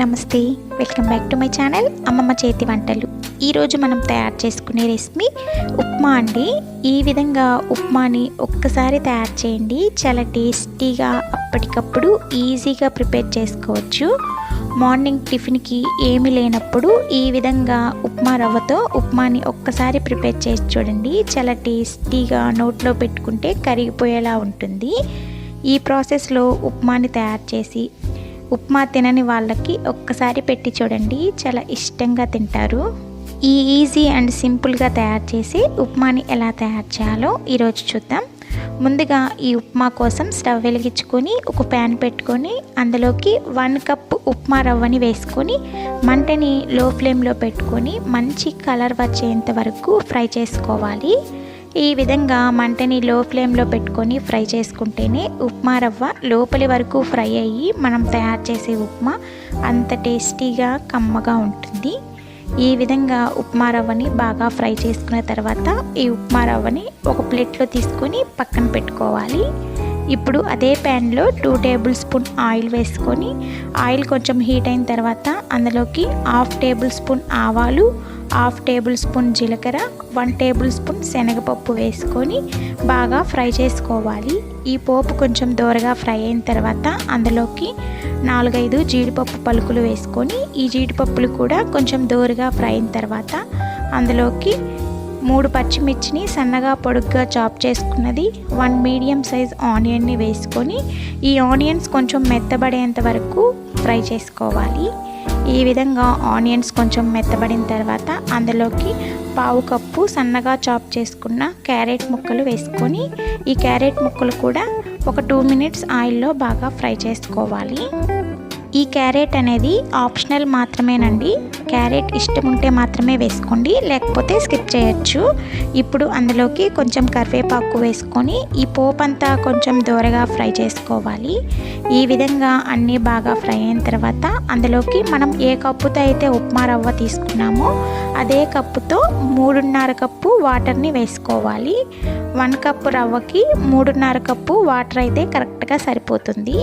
నమస్తే welcome back to my channel అమ్మమ్మ చేతి వంటలు. ఈరోజు మనం తయారు చేసుకునే రెసిపీ ఉప్మా అండి. ఈ విధంగా ఉప్మాని ఒక్కసారి తయారు చేయండి. చాలా టేస్టీగా అప్పటికప్పుడు ఈజీగా ప్రిపేర్ చేసుకోవచ్చు. మార్నింగ్ టిఫిన్కి ఏమి లేనప్పుడు ఈ విధంగా ఉప్మా రవ్వతో ఉప్మాని ఒక్కసారి ప్రిపేర్ చేసి చూడండి. చాలా టేస్టీగా నోట్లో పెట్టుకుంటే కరిగిపోయేలా ఉంటుంది. ఈ ప్రాసెస్లో ఉప్మాని తయారు చేసి ఉప్మా తినని వాళ్ళకి ఒక్కసారి పెట్టి చూడండి. చాలా ఇష్టంగా తింటారు. ఈ ఈజీ అండ్ సింపుల్గా తయారు చేసి ఉప్మాని ఎలా తయారు చేయాలో ఈరోజు చూద్దాం. ముందుగా ఈ ఉప్మా కోసం స్టవ్ వెలిగించుకొని ఒక ప్యాన్ పెట్టుకొని అందులోకి వన్ కప్ ఉప్మా రవ్వని వేసుకొని మంటని లో ఫ్లేమ్లో పెట్టుకొని మంచి కలర్ వచ్చేంత వరకు ఫ్రై చేసుకోవాలి. ఈ విధంగా మంటని లో ఫ్లేమ్లో పెట్టుకొని ఫ్రై చేసుకుంటేనే ఉప్మా రవ్వ లోపలి వరకు ఫ్రై అయ్యి మనం తయారు చేసే ఉప్మా అంత టేస్టీగా కమ్మగా ఉంటుంది. ఈ విధంగా ఉప్మా రవ్వని బాగా ఫ్రై చేసుకున్న తర్వాత ఈ ఉప్మా రవ్వని ఒక ప్లేట్లో తీసుకొని పక్కన పెట్టుకోవాలి. ఇప్పుడు అదే ప్యాన్లో టూ టేబుల్ స్పూన్ ఆయిల్ వేసుకొని ఆయిల్ కొంచెం హీట్ అయిన తర్వాత అందులోకి హాఫ్ టేబుల్ స్పూన్ ఆవాలు హాఫ్ టేబుల్ స్పూన్ జీలకర్ర వన్ టేబుల్ స్పూన్ శనగపప్పు వేసుకొని బాగా ఫ్రై చేసుకోవాలి. ఈ పోపు కొంచెం దోరగా ఫ్రై అయిన తర్వాత అందులోకి నాలుగైదు జీడిపప్పు పలుకులు వేసుకొని ఈ జీడిపప్పులు కూడా కొంచెం దోరగా ఫ్రై అయిన తర్వాత అందులోకి మూడు పచ్చిమిర్చిని సన్నగా పొడుగ్గా చాప్ చేసుకున్నది వన్ మీడియం సైజ్ ఆనియన్ని వేసుకొని ఈ ఆనియన్స్ కొంచెం మెత్తబడేంత వరకు ఫ్రై చేసుకోవాలి. ఈ విధంగా ఆనియన్స్ కొంచెం మెత్తబడిన తర్వాత అందులోకి పావు కప్పు సన్నగా చాప్ చేసుకున్న క్యారెట్ ముక్కలు వేసుకొని ఈ క్యారెట్ ముక్కలు కూడా ఒక టూ మినిట్స్ ఆయిల్లో బాగా ఫ్రై చేసుకోవాలి. ఈ క్యారెట్ అనేది ఆప్షనల్ మాత్రమేనండి. క్యారెట్ ఇష్టం ఉంటే మాత్రమే వేసుకోండి లేకపోతే స్కిప్ చేయొచ్చు. ఇప్పుడు అందులోకి కొంచెం కరివేపాకు వేసుకొని ఈ పోపు అంతా కొంచెం దూరగా ఫ్రై చేసుకోవాలి. ఈ విధంగా అన్నీ బాగా ఫ్రై అయిన తర్వాత అందులోకి మనం ఏ కప్పుతో అయితే ఉప్మా రవ్వ తీసుకున్నామో అదే కప్పుతో మూడున్నర కప్పు వాటర్ని వేసుకోవాలి. వన్ కప్పు రవ్వకి మూడున్నర కప్పు వాటర్ అయితే కరెక్ట్గా సరిపోతుంది.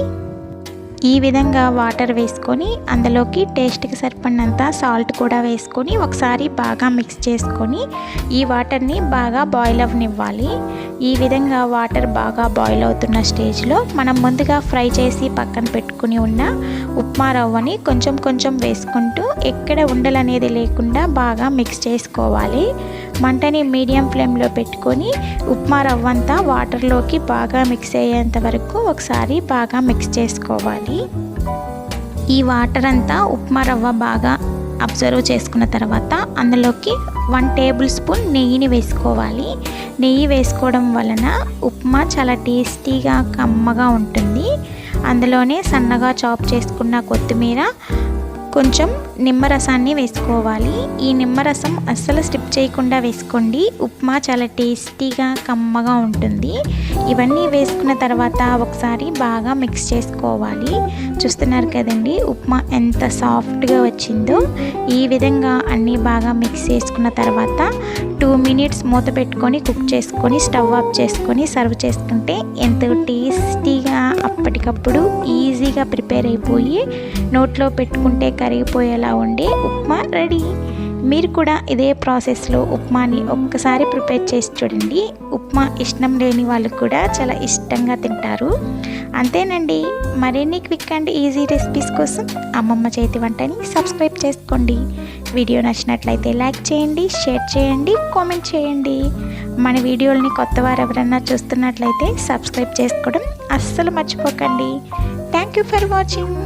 ఈ విధంగా వాటర్ వేసుకొని అందులోకి టేస్ట్కి సరిపడినంత సాల్ట్ కూడా వేసుకొని ఒకసారి బాగా మిక్స్ చేసుకొని ఈ వాటర్ని బాగా బాయిల్ అవ్వనివ్వాలి ఈ విధంగా వాటర్ బాగా బాయిల్ అవుతున్న స్టేజ్లో మనం ముందుగా ఫ్రై చేసి పక్కన పెట్టుకుని ఉన్న ఉప్మా రవ్వని కొంచెం కొంచెం వేసుకుంటూ ఎక్కడ ఉండలనేది లేకుండా బాగా మిక్స్ చేసుకోవాలి. మంటని మీడియం ఫ్లేమ్లో పెట్టుకొని ఉప్మా రవ్వ అంతా వాటర్లోకి బాగా మిక్స్ అయ్యేంత వరకు ఒకసారి బాగా మిక్స్ చేసుకోవాలి. ఈ వాటర్ అంతా ఉప్మా రవ్వ బాగా అబ్జర్వ్ చేసుకున్న తర్వాత అందులోకి వన్ టేబుల్ స్పూన్ నెయ్యిని వేసుకోవాలి. నెయ్యి వేసుకోవడం వలన ఉప్మా చాలా టేస్టీగా కమ్మగా ఉంటుంది. అందులోనే సన్నగా చాప్ చేసుకున్న కొత్తిమీర కొంచెం నిమ్మరసాన్ని వేసుకోవాలి. ఈ నిమ్మరసం అస్సలు స్టిప్ చేయకుండా వేసుకోండి. ఉప్మా చాలా టేస్టీగా కమ్మగా ఉంటుంది. ఇవన్నీ వేసుకున్న తర్వాత ఒకసారి బాగా మిక్స్ చేసుకోవాలి. చూస్తున్నారు కదండి ఉప్మా ఎంత సాఫ్ట్గా వచ్చిందో. ఈ విధంగా అన్నీ బాగా మిక్స్ చేసుకున్న తర్వాత టూ మినిట్స్ మూత పెట్టుకొని కుక్ చేసుకొని స్టవ్ ఆఫ్ చేసుకొని సర్వ్ చేసుకుంటే ఎంతో టేస్టీగా అప్పటికప్పుడు ఈజీగా ప్రిపేర్ అయిపోయి నోట్లో పెట్టుకుంటే కరిగిపోయేలా ఉండే ఉప్మా రెడీ. మీరు కూడా ఇదే ప్రాసెస్లో ఉప్మాని ఒక్కసారి ప్రిపేర్ చేసి చూడండి. ఉప్మా ఇష్టం లేని వాళ్ళు కూడా చాలా ఇష్టంగా తింటారు. అంతేనండి. మరిన్ని క్విక్ అండ్ ఈజీ రెసిపీస్ కోసం అమ్మమ్మ చేతి వంటని సబ్స్క్రైబ్ చేసుకోండి. వీడియో నచ్చినట్లయితే లైక్ చేయండి షేర్ చేయండి కామెంట్ చేయండి. మన వీడియోలని కొత్త వారు ఎవరన్నా చూస్తున్నట్లయితే సబ్స్క్రైబ్ చేసుకోవడం అస్సలు మర్చిపోకండి. Thank you for watching